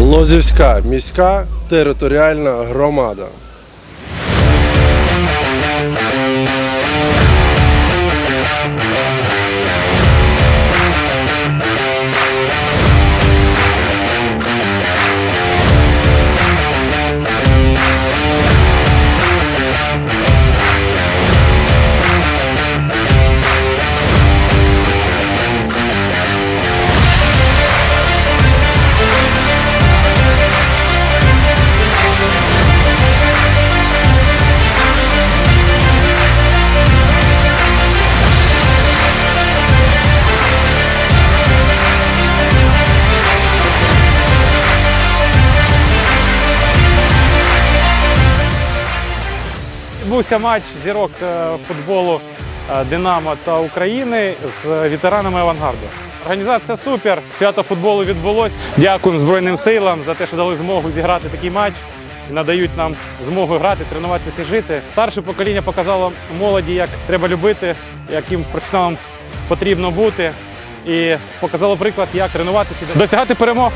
Лозівська міська територіальна громада. Відбувся матч зірок е, футболу е, Динамо та України з ветеранами авангарду. Організація супер, свято футболу відбулось. Дякуємо Збройним силам за те, що дали змогу зіграти такий матч. Надають нам змогу грати, тренуватися і жити. Старше покоління показало молоді, як треба любити, яким професіоналом потрібно бути. І показало приклад, як тренуватися, досягати перемог.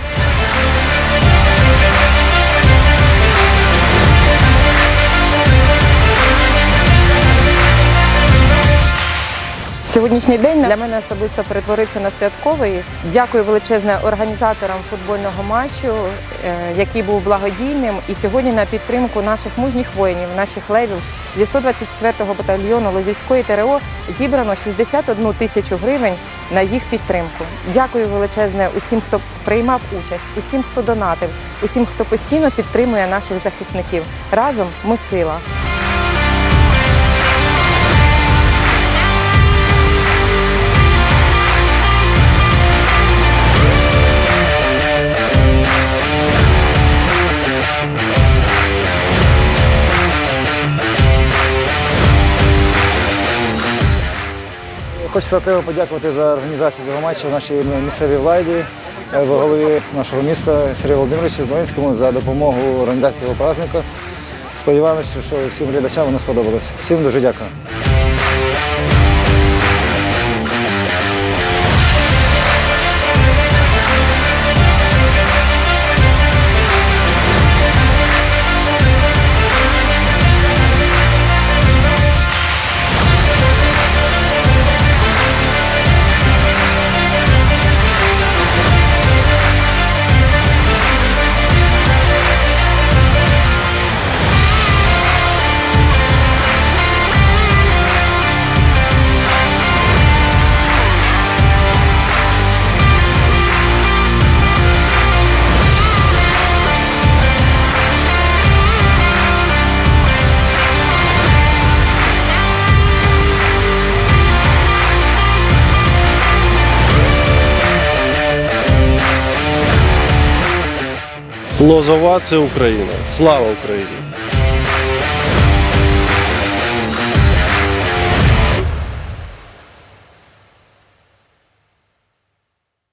Сьогоднішній день для мене особисто перетворився на святковий. Дякую величезне організаторам футбольного матчу, е, який був благодійним. І сьогодні на підтримку наших мужніх воїнів, наших левів зі 124-го батальйону Лозівської ТРО зібрано 61 тисячу гривень на їх підтримку. Дякую величезне усім, хто приймав участь, усім, хто донатив, усім, хто постійно підтримує наших захисників. Разом ми сила. Хочеться окремо подякувати за організацію цього матчу нашій місцевій владі, в голові нашого міста Сергію Володимировичу Зеленському за допомогу в організації цього праздника. Сподіваємося, що всім глядачам воно сподобалось. Всім дуже дякую. Лозова це Україна. Слава Україні!